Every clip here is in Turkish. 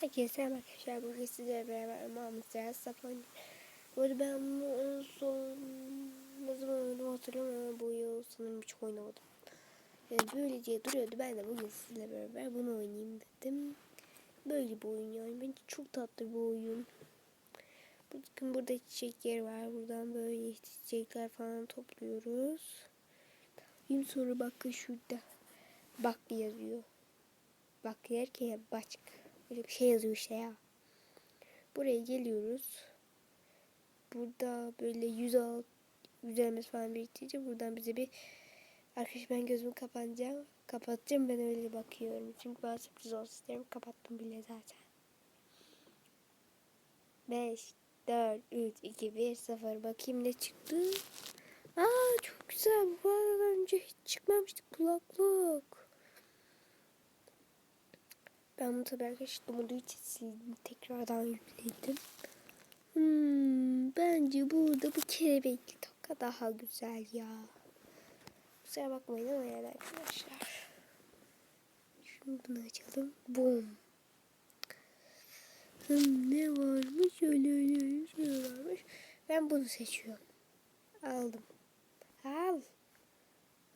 Herkese merhaba arkadaşlar. Bugün sizlerle beraber Mahmut Sap oynuyorum. Bu arada ben en son ne zaman oynadım hatırlamıyorum bu yıl sanırım hiç oynamadım. Yani böyle diye duruyordu. Ben de bugün sizlerle beraber bunu oynayayım dedim. Böyle bir oyun yani. Bence çok tatlı bir oyun. Bakın burada çiçekler var. Buradan böyle çiçekler falan topluyoruz. Gün sonra bakın şurada. Bak yazıyor. Bak derken ya başka. Böyle bir şey yazıyor işte ya. Buraya geliyoruz. Burada böyle yüz al yüzlerimiz falan biriktirince buradan bize bir arkadaş ben gözümü kapatacağım. Kapatacağım ben öyle bakıyorum. Çünkü ben sürpriz olsun isterim. Kapattım bile zaten. 5, 4, 3, 2, 1, 0. Bakayım ne çıktı. Aa çok güzel. Bu arada önce hiç çıkmamıştı kulaklık. Ben bunu tabii arkadaşlar umudu için sildim. Tekrardan yükledim. Hmm, bence burada bu kelebekli toka daha güzel ya. Kusura bakmayın ama yani arkadaşlar. Şimdi bunu açalım. Boom. Hmm, ne varmış? Öyle öyle öyle şey varmış. Ben bunu seçiyorum. Aldım. Al.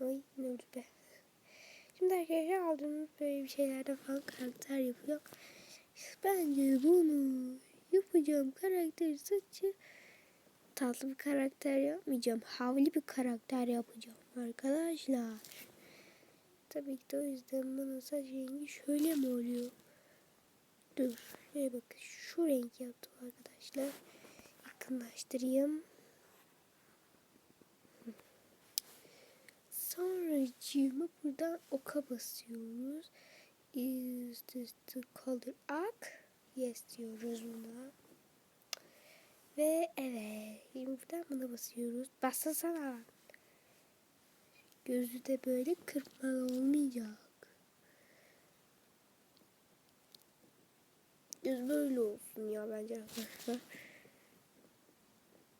Ay ne oldu be. Şimdi arkadaşlar aldığımız böyle bir şeylerden falan karakter yapıyor. Bence bunu yapacağım karakter saçı tatlı bir karakter yapmayacağım. Havli bir karakter yapacağım arkadaşlar. Tabii ki de o yüzden bunun saç rengi şöyle mi oluyor? Dur. Şöyle bakın. Şu renk yaptım arkadaşlar. Yakınlaştırayım. Sonracığıma buradan oka basıyoruz. Is this the color ak? Yes diyoruz buna. Ve evet. Şimdi buradan buna basıyoruz. Bassana. Gözü de böyle kırpmalı olmayacak. Göz böyle olsun ya bence arkadaşlar.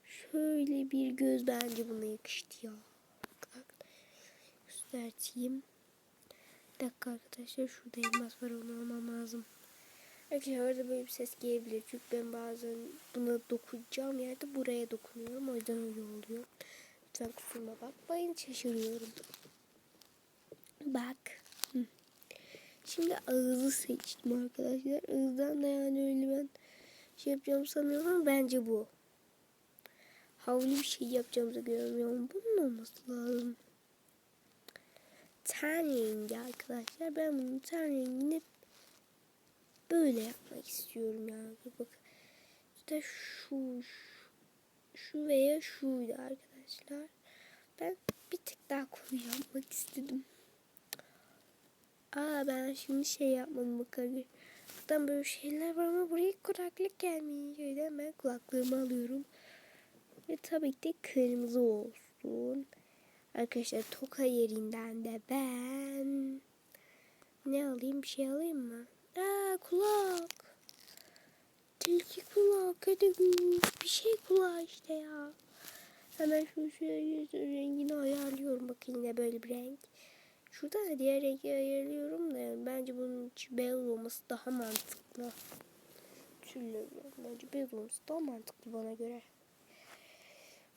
Şöyle bir göz bence buna yakıştı ya göstereyim. Bir dakika arkadaşlar şurada elmas var onu almam lazım. Arkadaşlar orada böyle bir ses gelebilir. Çünkü ben bazen buna dokunacağım yerde buraya dokunuyorum. O yüzden öyle oluyor. Lütfen kusuruma bakmayın. Şaşırıyorum. Bak. Şimdi ağızı seçtim arkadaşlar. Ağızdan da yani öyle ben şey yapacağım sanıyorum bence bu. Havlu bir şey yapacağımızı görmüyorum. Bunun olması lazım ten rengi arkadaşlar. Ben bunun ten rengini böyle yapmak istiyorum yani. Bak işte şu şu veya şuydu arkadaşlar. Ben bir tık daha koyu yapmak istedim. Aa ben şimdi şey yapmam bakalım. Buradan böyle şeyler var ama buraya kulaklık gelmiyor. Yüzden ben kulaklığımı alıyorum. Ve tabii ki de kırmızı olsun. Arkadaşlar toka yerinden de ben ne alayım bir şey alayım mı? Aa kulak. Tilki kulak. Hadi bir şey kulağı işte ya. Hemen şu şöyle rengini ayarlıyorum. Bakın yine böyle bir renk. Şurada da diğer rengi ayarlıyorum da bence bunun beyaz olması daha mantıklı. Türlü bence beyaz olması daha mantıklı bana göre.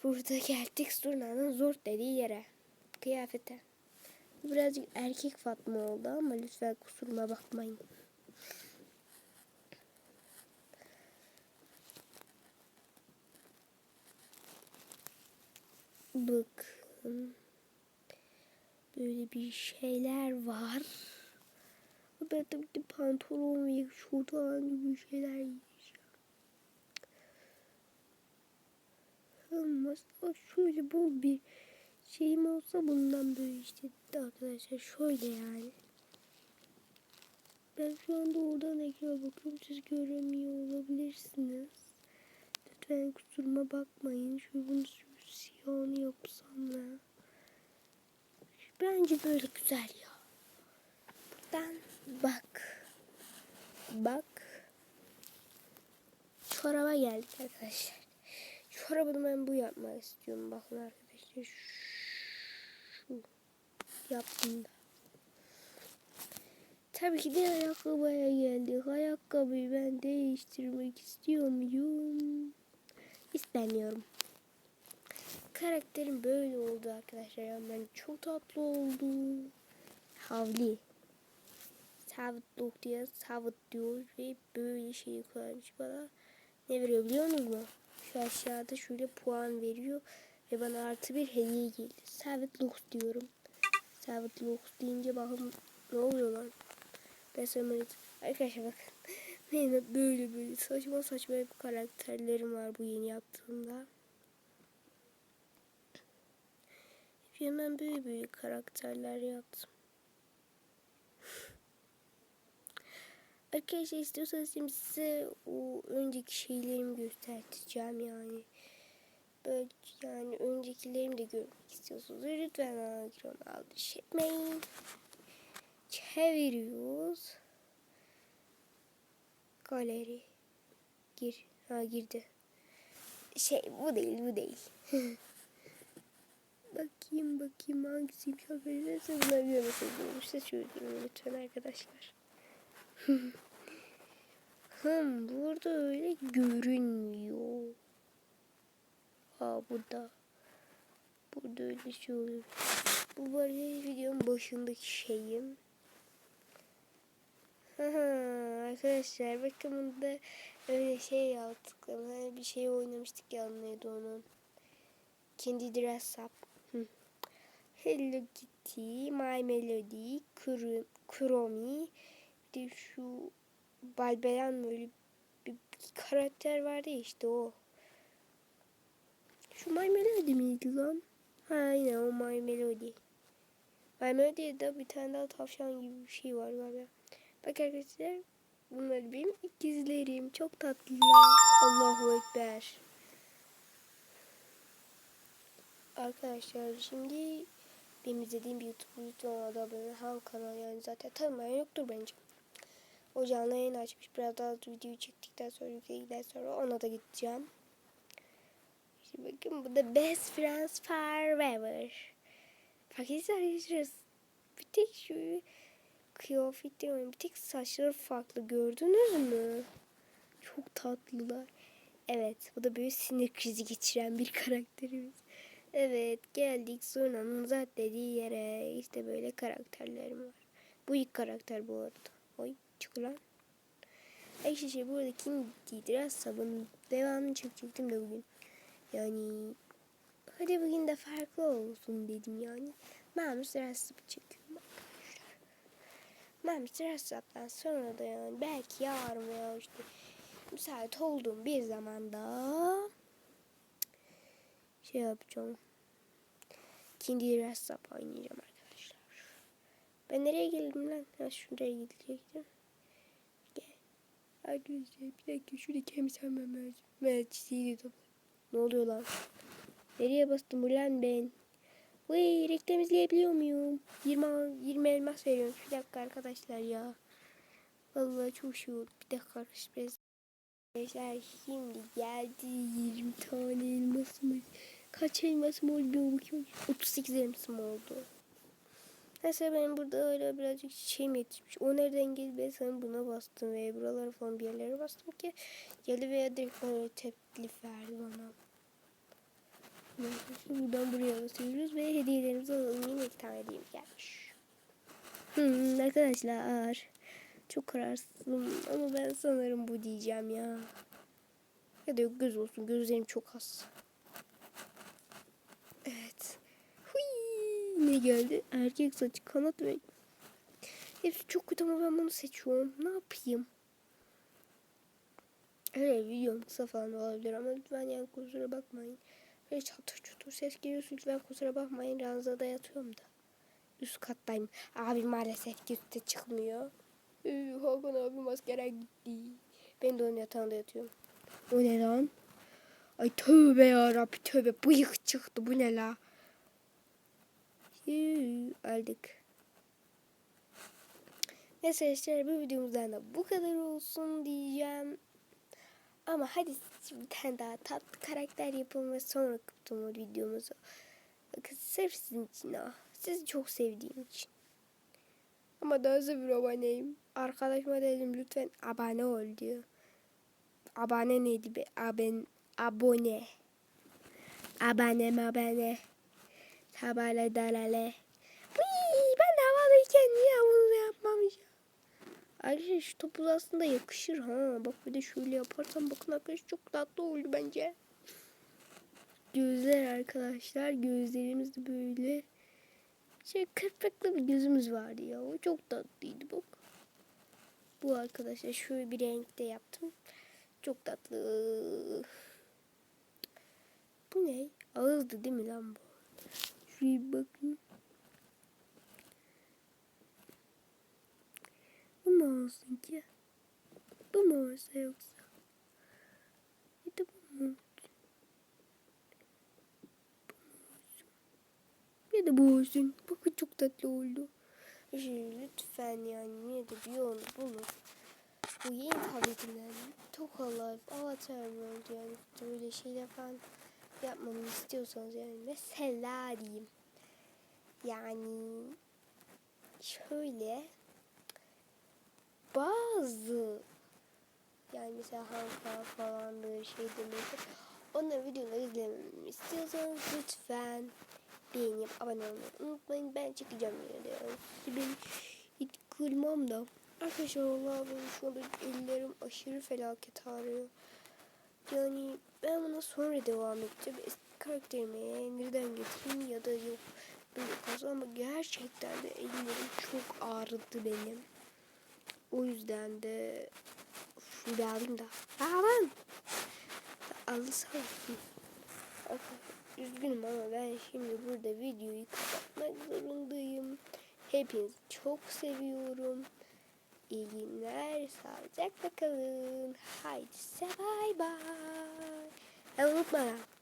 Burada geldik Zurna'nın zor dediği yere. Kıyafete. Birazcık erkek Fatma oldu ama lütfen kusuruma bakmayın. Bakın. Böyle bir şeyler var. Ben de pantolon ve şuradan gibi şeyler Ama şöyle bol bir şeyim olsa bundan böyle işte arkadaşlar şöyle yani. Ben şu anda oradan ekrana bakıyorum. Siz göremiyor olabilirsiniz. Lütfen kusuruma bakmayın. Şu bunu siyahını yapsam da. Bence böyle güzel ya. Buradan bak. Bak. Çoraba geldik arkadaşlar. Çorabını ben bu yapmak istiyorum. Bakın arkadaşlar. Şu yaptım da. Tabii ki de ayakkabıya geldik. Ayakkabı ayakkabıyı ben değiştirmek istiyor muyum? İstemiyorum. Karakterim böyle oldu arkadaşlar. Yani ben çok tatlı oldu. Havli. Savut dog diye savut diyor ve böyle şey koymuş bana. Ne veriyor biliyor musunuz? Şu aşağıda şöyle puan veriyor ve bana artı bir hediye geldi. Savut Lux diyorum. Savut Lux deyince bakın ne oluyor lan? Ben sana Arkadaşlar bakın. Benim böyle böyle saçma saçma bir karakterlerim var bu yeni yaptığımda. Hemen böyle böyle karakterler yaptım. Arkadaşlar istiyorsanız şimdi size o önceki şeylerimi göstereceğim yani. Böyle yani öncekilerimi de görmek istiyorsunuz. Lütfen ekranı aldırış etmeyin. Çeviriyoruz. Galeri. Gir. Ha girdi. Şey bu değil bu değil. bakayım bakayım hangisiymiş haberi neyse bunlar görmeseydim. İşte şöyle lütfen arkadaşlar. Hım burada öyle görünmüyor. Aa burada. Burada öyle şey oluyor. Bu böyle videonun başındaki şeyim. Arkadaşlar bakın bunda öyle şey yaptık. Hani bir şey oynamıştık ya neydi onun. Kendi dress up. Hello Kitty, My Melody, Kuromi, de şu Balbelen böyle bir karakter vardı ya işte o. Şu My Melody miydi lan? Ha aynen o My Melody. My Melody'de bir tane daha tavşan gibi bir şey var galiba. Bak arkadaşlar bunlar benim ikizlerim. Çok tatlılar. Allahu Ekber. Arkadaşlar şimdi benim izlediğim bir YouTube lütfen abone ham kanal yani zaten tanımayan yoktur bence. O canlı yayın açmış. Biraz daha videoyu çektikten sonra yükledikten sonra ona da gideceğim. Şimdi bakın bu da Best Friends Forever. Pakistan arkadaşlar bir tek şu kıyafetleri bir tek saçları farklı gördünüz mü? Çok tatlılar. Evet bu da böyle sinir krizi geçiren bir karakterimiz. Evet geldik Zona'nın zaten dediği yere. İşte böyle karakterlerim var. Bu ilk karakter bu arada. Çık lan. Ayşe şey burada kim giydirir sabun devamını çekecektim de bugün. Yani hadi bugün de farklı olsun dedim yani. Mamus rastı çekiyorum arkadaşlar. Mamus rastlattan sonra da yani belki yarın veya işte müsait olduğum bir zamanda şey yapacağım. Kendi rastap oynayacağım arkadaşlar. Ben nereye geldim lan? Ha şuraya gidecektim. Arkadaşlar bir dakika şurada kemisem ben mercisiyle topu. Ne oluyor lan? Nereye bastım ulan ben? Vay reklam izleyebiliyor muyum? 20, 20 elmas veriyorum. Bir dakika arkadaşlar ya. Vallahi çok şey oldu. Bir dakika arkadaşlar. Arkadaşlar şimdi geldi 20 tane elmasımız. Kaç elmasım oldu bir bakayım. 38 elmasım oldu. Mesela benim burada öyle birazcık şeyim yetişmiş. O nereden geldi ben sana buna bastım ve buralara falan bir yerlere bastım ki geldi veya direkt bana teklif verdi bana. Buradan buraya basıyoruz ve hediyelerimizi alalım. Yine iki tane hediyemiz gelmiş. Hmm, arkadaşlar çok kararsızım ama ben sanırım bu diyeceğim ya. Ya da yok göz olsun. Gözlerim çok az. Evet. Ne geldi? Erkek saçı kanat ve hepsi çok kötü ama ben bunu seçiyorum. Ne yapayım? Evet videom kısa falan olabilir ama lütfen yani kusura bakmayın. Böyle çatır çutur ses geliyorsa lütfen kusura bakmayın. Ranzada yatıyorum da. Üst kattayım. Abi maalesef üstte çıkmıyor. Ee, Hakan abi askere gitti. Ben de onun yatağında yatıyorum. O ne lan? Ay tövbe yarabbi tövbe bıyık çıktı bu ne la? Yuu, aldık. Neyse arkadaşlar bu videomuzdan da bu kadar olsun diyeceğim. Ama hadi bir tane daha tatlı karakter yapalım ve sonra kapatalım videomuzu. Bakın sırf sizin için ha. Sizi çok sevdiğim için. Ama daha sıfır aboneyim. Arkadaşıma dedim lütfen abone ol diyor. Abone neydi be? Aben, abone. Abone abone. Tabale dalale. Ben de havalıyken niye bunu yapmamışım? Ayrıca şu topuz aslında yakışır ha. Bak bir de şöyle yaparsam bakın arkadaşlar çok tatlı oldu bence. Gözler arkadaşlar. Gözlerimiz de böyle. Şey kırpıklı bir gözümüz vardı ya. O çok tatlıydı bak. Bu arkadaşlar şöyle bir renkte yaptım. Çok tatlı. Bu ne? Ağızdı değil mi lan bu? Bir bakayım. Bu mu olsun ki? Bu mu olsa yoksa? Bir de bu mu? Bir de bu olsun. Bakın çok tatlı oldu. Şey, lütfen yani yine de bir yolunu bulun. Bu yeni tabletimden Toka Life, Avatar World yani böyle şeyler falan yapmamı istiyorsanız yani mesela diyeyim. Yani şöyle bazı yani mesela Hanka falandır şey demektir. Onların videoları izlememi istiyorsanız lütfen beğenip abone olmayı unutmayın. Ben çekeceğim yine de. Yani. Ben hiç kırmam da. Arkadaşlar vallahi benim şu anda ellerim aşırı felaket ağrıyor. Yani ben buna sonra devam edeceğim. Karakterimi nereden getireyim ya da yok. Kalsın ama gerçekten de ellerim çok ağrıdı benim. O yüzden de şunu alayım da. Alın. Alsana. Üzgünüm ama ben şimdi burada videoyu kapatmak zorundayım. Hepinizi çok seviyorum. İyi günler. Sağlıcakla kalın. Haydi size bay bay. Ha.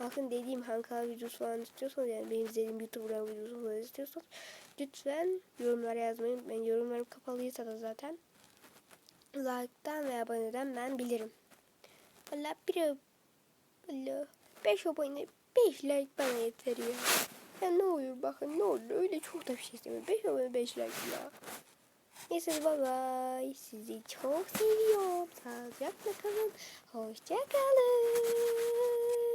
Bakın dediğim Hankala videosu falan istiyorsanız yani benim izlediğim YouTube'dan videosu falan istiyorsanız lütfen yorumlara yazmayı unutmayın. Yorumlarım kapalıysa da zaten like'tan ve aboneden ben bilirim. Valla bir Valla 5 abone 5 like bana yeter ya. Ya ne olur bakın ne olur öyle çok da bir şey istemiyorum. 5 abone 5 like ya. Neyse bye bye. Sizi çok seviyorum. Sağlıcakla kalın. Hoşça kalın.